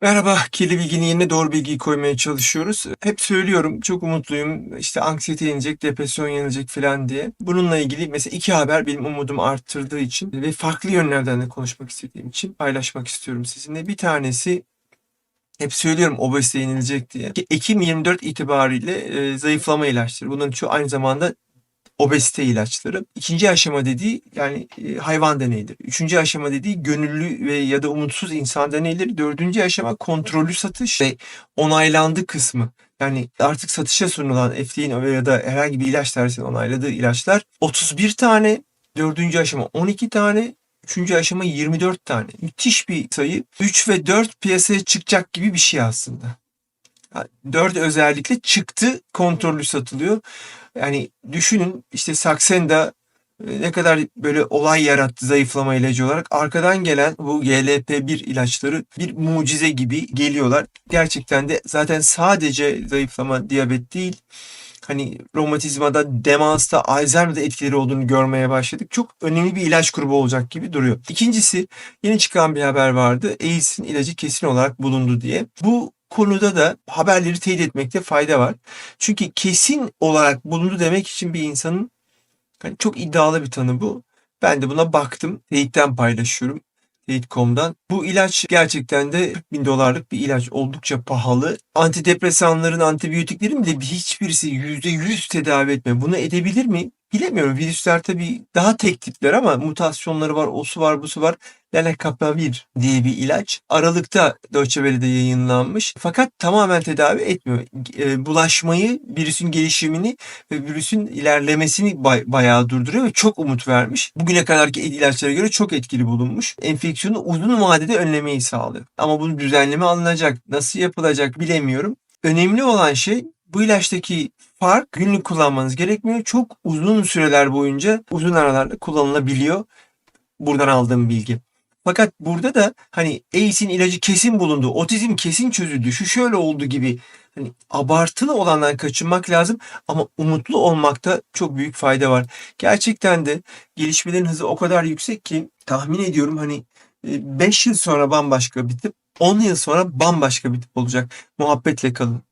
Merhaba, kirli bilginin yerine doğru bilgiyi koymaya çalışıyoruz. Hep söylüyorum, çok umutluyum. İşte anksiyete yenecek, depresyon yenecek falan diye. Bununla ilgili mesela iki haber benim umudumu arttırdığı için ve farklı yönlerden de konuşmak istediğim için paylaşmak istiyorum sizinle. Bir tanesi hep söylüyorum obezite yenilecek diye. Ki Ekim 24 itibariyle e, zayıflama ilaçları. Bunların çoğu aynı zamanda obezite ilaçları. İkinci aşama dediği yani e, hayvan deneyleri. Üçüncü aşama dediği gönüllü ve ya da umutsuz insan deneyleri. Dördüncü aşama kontrollü satış ve onaylandı kısmı. Yani artık satışa sunulan FDA'nin ya da herhangi bir ilaç tersinin onayladığı ilaçlar 31 tane. Dördüncü aşama 12 tane. Üçüncü aşama 24 tane. Müthiş bir sayı. 3 ve 4 piyasaya çıkacak gibi bir şey aslında. 4 özellikle çıktı kontrollü satılıyor. Yani düşünün işte Saxenda e, ne kadar böyle olay yarattı zayıflama ilacı olarak. Arkadan gelen bu GLP-1 ilaçları bir mucize gibi geliyorlar. Gerçekten de zaten sadece zayıflama diyabet değil. Hani romatizmada, demansta, Alzheimer'da etkileri olduğunu görmeye başladık. Çok önemli bir ilaç grubu olacak gibi duruyor. İkincisi yeni çıkan bir haber vardı. AIDS'in ilacı kesin olarak bulundu diye. Bu konuda da haberleri teyit etmekte fayda var. Çünkü kesin olarak bulundu demek için bir insanın hani çok iddialı bir tanı bu. Ben de buna baktım. Teyitten paylaşıyorum. Teyit.com'dan. Bu ilaç gerçekten de 40 bin dolarlık bir ilaç. Oldukça pahalı. Antidepresanların, antibiyotiklerin bile hiçbirisi %100 tedavi etmiyor. Bunu edebilir mi? Bilemiyorum. Virüsler tabii daha tek tipler ama mutasyonları var, osu var, busu var. Lenacapavir diye bir ilaç. Aralıkta Deutsche Welle'de yayınlanmış. Fakat tamamen tedavi etmiyor. E, bulaşmayı, virüsün gelişimini ve virüsün ilerlemesini bay- bayağı durduruyor ve çok umut vermiş. Bugüne kadarki ilaçlara göre çok etkili bulunmuş. Enfeksiyonu uzun vadede önlemeyi sağlıyor. Ama bunu düzenleme alınacak, nasıl yapılacak bilemiyorum. Önemli olan şey bu ilaçtaki fark günlük kullanmanız gerekmiyor. Çok uzun süreler boyunca uzun aralarla kullanılabiliyor. Buradan aldığım bilgi. Fakat burada da hani AIDS'in ilacı kesin bulundu, otizm kesin çözüldü, şu şöyle oldu gibi hani abartılı olandan kaçınmak lazım ama umutlu olmakta çok büyük fayda var. Gerçekten de gelişmelerin hızı o kadar yüksek ki tahmin ediyorum hani 5 yıl sonra bambaşka bir tip, 10 yıl sonra bambaşka bir tip olacak. Muhabbetle kalın.